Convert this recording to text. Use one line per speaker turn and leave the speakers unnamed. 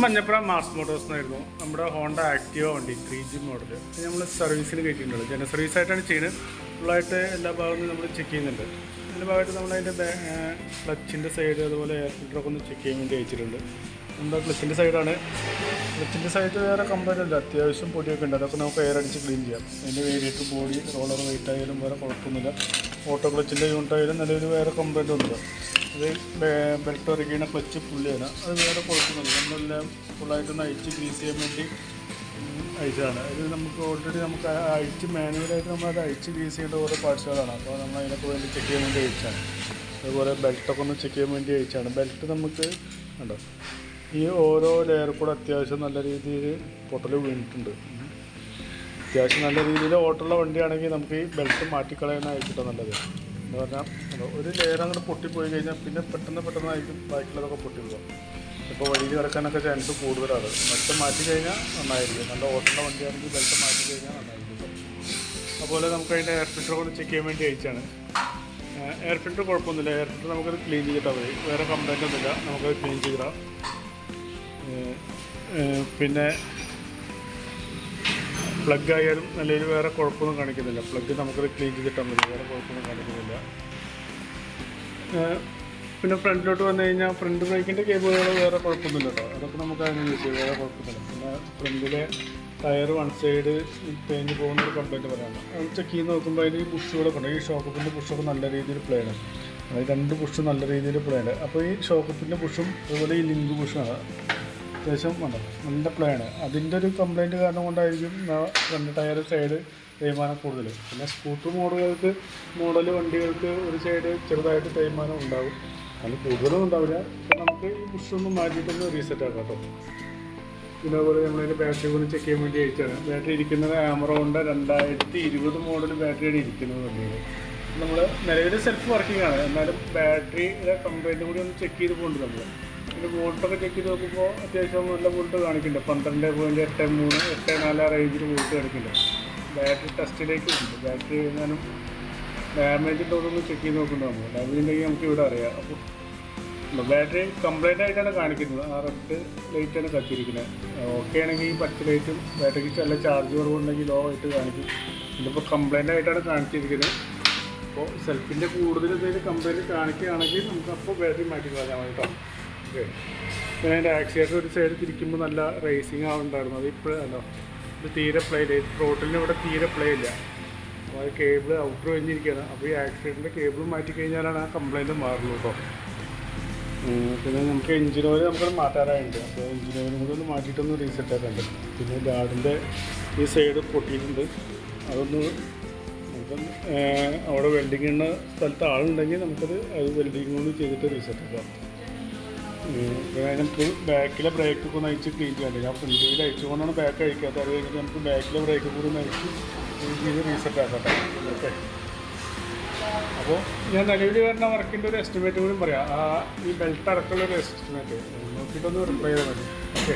Manjappura mass Motors എന്നായിരുന്നു. നമ്മുടെ Honda Activa വണ്ടി ത്രീ ജി മോഡൽ നമ്മൾ സർവീസിന് കയറ്റിയിട്ടുണ്ട് ജന സർവീസ് ആയിട്ടാണ് ചെയ്യുന്നത്. ഫുള്ളായിട്ട് എല്ലാ ഭാഗത്തും നമ്മൾ ചെക്ക് ചെയ്യുന്നുണ്ട്. അതിന്റെ ഭാഗമായിട്ട് നമ്മൾ അതിന്റെ ക്ലച്ചിന്റെ സൈഡ് അതുപോലെ എയർ ഫിൽറ്ററൊക്കെ ഒന്ന് ചെക്ക് ചെയ്യാൻ വേണ്ടി അയച്ചിട്ടുണ്ട് നമ്മുടെ ക്ലച്ചിന്റെ സൈഡാണ് ക്ലച്ചിന്റെ സൈഡ് വേറെ കംപ്ലൈന്റ് ഇല്ല അത്യാവശ്യം പൊടിയൊക്കെ ഉണ്ട്. അതൊക്കെ നമുക്ക് എയർ അടിച്ച് ക്ലീൻ ചെയ്യാം. അതിന്റെ വേരിയിട്ട് ബോഡി റോളർ വെയിറ്റ് ആയാലും വേറെ കുഴപ്പമൊന്നുമില്ല. ഓട്ടോ ക്ലച്ചിന്റെ യൂണിറ്റ് ആയാലും നിലവിൽ വേറെ കംപ്ലൈന്റ് ഒന്നുമില്ല ഇത് ബെൽറ്റ് ഇറക്കിയ ക്ലച്ച് പുള്ളിയാണ്. അത് വേറെ കുഴപ്പമൊന്നുമില്ല. നമ്മളെല്ലാം ഫുള്ളായിട്ടൊന്ന് അഴിച്ച് ഗ്രീസ് ചെയ്യാൻ വേണ്ടി അഴിച്ചതാണ്. അത് നമുക്ക് ഓൾറെഡി നമുക്ക് അഴിച്ച് മാനുവലായിട്ട് നമ്മളത് അഴിച്ച് ഗ്രീസ് ചെയ്യേണ്ട ഓരോ പാർട്സുകളാണ് അപ്പോൾ നമ്മൾ അതിനൊക്കെ വേണ്ടി ചെക്ക് ചെയ്യാൻ വേണ്ടി അഴിച്ചാണ് അതുപോലെ ബെൽറ്റൊക്കെ ഒന്ന് ചെക്ക് ചെയ്യാൻ വേണ്ടി അഴിച്ചാണ് ബെൽറ്റ് നമുക്ക് ഉണ്ടോ ഈ ഓരോ ലെയർ കൂടെ അത്യാവശ്യം നല്ല രീതിയിൽ പൊട്ടൽ വീണിട്ടുണ്ട്. അത്യാവശ്യം നല്ല രീതിയിൽ ഓട്ടമുള്ള വണ്ടിയാണെങ്കിൽ നമുക്ക് ഈ ബെൽറ്റ് മാറ്റിക്കളയുന്ന അയച്ചിട്ടാണ് നല്ലത്. എന്ന് പറഞ്ഞാൽ ഒരു ലെയർ അങ്ങോട്ട് പൊട്ടിപ്പോയി കഴിഞ്ഞാൽ പിന്നെ പെട്ടെന്ന് പെട്ടെന്നായിരിക്കും ബാക്കിയുള്ളതൊക്കെ പൊട്ടിപ്പോകും ഇപ്പോൾ വഴിയിൽ കിടക്കാനൊക്കെ ചാൻസ് കൂടുതലാണ്. ബെൽറ്റ് മാറ്റി കഴിഞ്ഞാൽ നന്നായിരിക്കും. നല്ല ഓട്ടുള്ള വണ്ടിയാണെങ്കിൽ ബെൽറ്റ് മാറ്റി കഴിഞ്ഞാൽ നന്നായിരിക്കും അതുപോലെ നമുക്ക് അതിന്റെ എയർ ഫിൽറ്റർ കൂടെ ചെക്ക് ചെയ്യാൻ വേണ്ടി അയച്ചാണ്. എയർ ഫിൽറ്റർ കുഴപ്പമൊന്നുമില്ല. എയർ ഫിൽറ്റർ നമുക്കത് ക്ലീൻ ചെയ്തിട്ടാൽ മതി. വേറെ കംപ്ലൈന്റ് ഒന്നുമില്ല. നമുക്കത് ക്ലീൻ ചെയ്തിടാം. പിന്നെ പ്ലഗ് ആയാലും നിലയിൽ വേറെ കുഴപ്പമൊന്നും കാണിക്കുന്നില്ല. പ്ലഗ് നമുക്കത് ക്ലീൻ ചെയ്തിട്ടാൽ മതി. വേറെ കുഴപ്പമൊന്നും കാണിക്കുന്നില്ല. പിന്നെ ഫ്രണ്ടിലോട്ട് വന്നു കഴിഞ്ഞാൽ ഫ്രണ്ട് ബ്രേക്കിന്റെ കേബിളുകൾ വേറെ കുഴപ്പമൊന്നുമില്ല കേട്ടോ അതൊക്കെ നമുക്ക് അതിന് യൂസ് ചെയ്യാം. വേറെ കുഴപ്പമൊന്നുമില്ല. പിന്നെ ഫ്രണ്ടിലെ ടയർ വൺ സൈഡ് തേഞ്ഞ് പോകുന്ന ഒരു കംപ്ലൈന്റ് പറയാനുള്ളത് ചെക്ക് ചെയ്ത് നോക്കുമ്പോൾ അതിൽ ബുഷുകളൊക്കെ ഉണ്ട്. ഈ ഷോക്കപ്പിന്റെ ബുഷൊക്കെ നല്ല രീതിയിൽ പ്ലേ ആണ്. അതായത് രണ്ട് ബുഷ് നല്ല രീതിയിൽ പ്ലേ ആണ് അപ്പോൾ ഈ ഷോക്കപ്പിന്റെ ബുഷും അതുപോലെ ഈ ലിങ്ക് ബുഷാണ് അത്യാവശ്യം വേണ്ട നല്ല പ്ലാണ് അതിന്റെ ഒരു കംപ്ലൈന്റ് കാരണം കൊണ്ടായിരിക്കും രണ്ട് ടയർ സൈഡ് തേയ്മാനം കൂടുതൽ. പിന്നെ സ്കൂട്ടർ മോഡലുകൾക്ക് മോഡൽ വണ്ടികൾക്ക് ഒരു സൈഡ് ചെറുതായിട്ട് തേയ്മാനം ഉണ്ടാകും അതിന് കൂടുതലും ഉണ്ടാവില്ല. നമുക്ക് ഈ ബുഷൊന്ന് മാറ്റിയിട്ടൊന്ന് റീസെറ്റ് ആക്കാം കേട്ടോ പിന്നെ അതുപോലെ നമ്മളതിന്റെ ബാറ്ററി കൂടി ചെക്ക് ചെയ്യാൻ വേണ്ടി അയച്ചാണ് ബാറ്ററി ഇരിക്കുന്നത് ആമറോണിന്റെ രണ്ടായിരത്തി ഇരുപത് മോഡൽ ബാറ്ററിയാണ് ഇരിക്കുന്നത് വണ്ടിയിൽ നമ്മൾ നിലവിൽ സെൽഫ് വർക്കിംഗ് ആണ്. എന്നാലും ബാറ്ററിയുടെ കംപ്ലൈന്റ് കൂടി ഒന്ന് ചെക്ക് ചെയ്ത് പോകുന്നുണ്ട് നമ്മൾ പിന്നെ വോൾട്ടൊക്കെ ചെക്ക് ചെയ്ത് നോക്കുമ്പോൾ അത്യാവശ്യം നല്ല വോൾട്ട് കാണിക്കുന്നുണ്ട്. പന്ത്രണ്ട് പോയിന്റ് എട്ട് മൂന്ന് എട്ട് നാല് റേഞ്ചിൽ വോൾട്ട് കാണിക്കുന്നുണ്ട്. ബാറ്ററി ടെസ്റ്റിലേക്ക് ഉണ്ട്. ബാറ്ററി എങ്ങാനും ഡാമേജ് ഉണ്ടോന്ന് ചെക്ക് ചെയ്ത് നോക്കുന്നുണ്ട് നമ്മൾ ഡാമേജ് ഉണ്ടെങ്കിൽ നമുക്ക് ഇവിടെ അറിയാം. അപ്പോൾ ബാറ്ററി കംപ്ലൈന്റ് ആയിട്ടാണ് കാണിക്കുന്നത്. ആ റെഡ് ലൈറ്റാണ് കത്തിയിരിക്കുന്നത്. ഓക്കെ ആണെങ്കിൽ ഈ പച്ച ലൈറ്റും ബാറ്ററിക്ക് നല്ല ചാർജ് കുറവുണ്ടെങ്കിൽ ലോ ആയിട്ട് കാണിക്കും. ഇതിപ്പോൾ കംപ്ലൈന്റ് ആയിട്ടാണ് കാണിച്ചിരിക്കുന്നത്. അപ്പോൾ സെൽഫിന്റെ കൂടുതൽ എന്തെങ്കിലും കംപ്ലൈന്റ് കാണിക്കുകയാണെങ്കിൽ നമുക്ക് അപ്പോൾ ബാറ്ററി മാറ്റി കളയാൻ കേട്ടോ. ഓക്കെ പിന്നെ അതിന്റെ ഒരു സൈഡ് തിരിക്കുമ്പോൾ നല്ല റേസിങ് ആവുന്നുണ്ടായിരുന്നു. അത് ഇപ്പോഴല്ലോ ഇത് തീരെ പ്ലേ ഇല്ല. റോട്ടിലിന് ഇവിടെ തീരെ പ്ലേ ഇല്ല. അപ്പോൾ അത് കേബിൾ ഔട്ടർ കഴിഞ്ഞിരിക്കുകയാണ് അപ്പോൾ ഈ ആക്സിഡന്റിന്റെ കേബിൾ മാറ്റി കഴിഞ്ഞാലാണ് ആ കംപ്ലൈന്റ് മാറുള്ളൂ കേട്ടോ പിന്നെ നമുക്ക് എഞ്ചിൻ ഓയിൽ നമുക്കത് മാറ്റാറായിട്ടുണ്ട്. അപ്പോൾ എഞ്ചിൻ ഓയിലും കൂടെ ഒന്ന് മാറ്റിയിട്ടൊന്ന് റീസെറ്റ് ആക്കാനുണ്ട് പിന്നെ ഗാർഡിന്റെ ഈ സൈഡ് പൊട്ടിയിട്ടുണ്ട്. അതൊന്ന് നമുക്കൊന്ന് അവിടെ വെൽഡിങ്ങിന് സ്ഥലത്ത് ആളുണ്ടെങ്കിൽ നമുക്കത് അത് വെൽഡിങ് കൊണ്ട് ചെയ്തിട്ട് റീസെറ്റ് ആക്കാം. നമുക്ക് ബാക്കിലെ ബ്രേക്ക് ഒക്കെ നയിച്ച് ക്ലീൻ ചെയ്യാണ്ട് ഞാൻ ഫ്രണ്ടിൽ അയച്ചുകൊണ്ടാണ് ബാക്ക് അയക്കാത്ത അത് കഴിഞ്ഞിട്ട് നമുക്ക് ബാക്കിലെ ബ്രേക്ക് കൂടി നയിച്ച് ക്ലീൻ ചെയ്ത് റീസെറ്റ് ആക്കട്ടെ ഓക്കെ. അപ്പോൾ ഞാൻ നിലവിൽ വരുന്ന വർക്കിന്റെ ഒരു എസ്റ്റിമേറ്റ് കൂടി പറയാം. ആ ഈ ബെൽറ്റ് അടക്കമുള്ള ഒരു എസ്റ്റിമേറ്റ് നോക്കിയിട്ടൊന്ന് റിപ്ലൈ ചെയ്താൽ മതി. ഓക്കെ.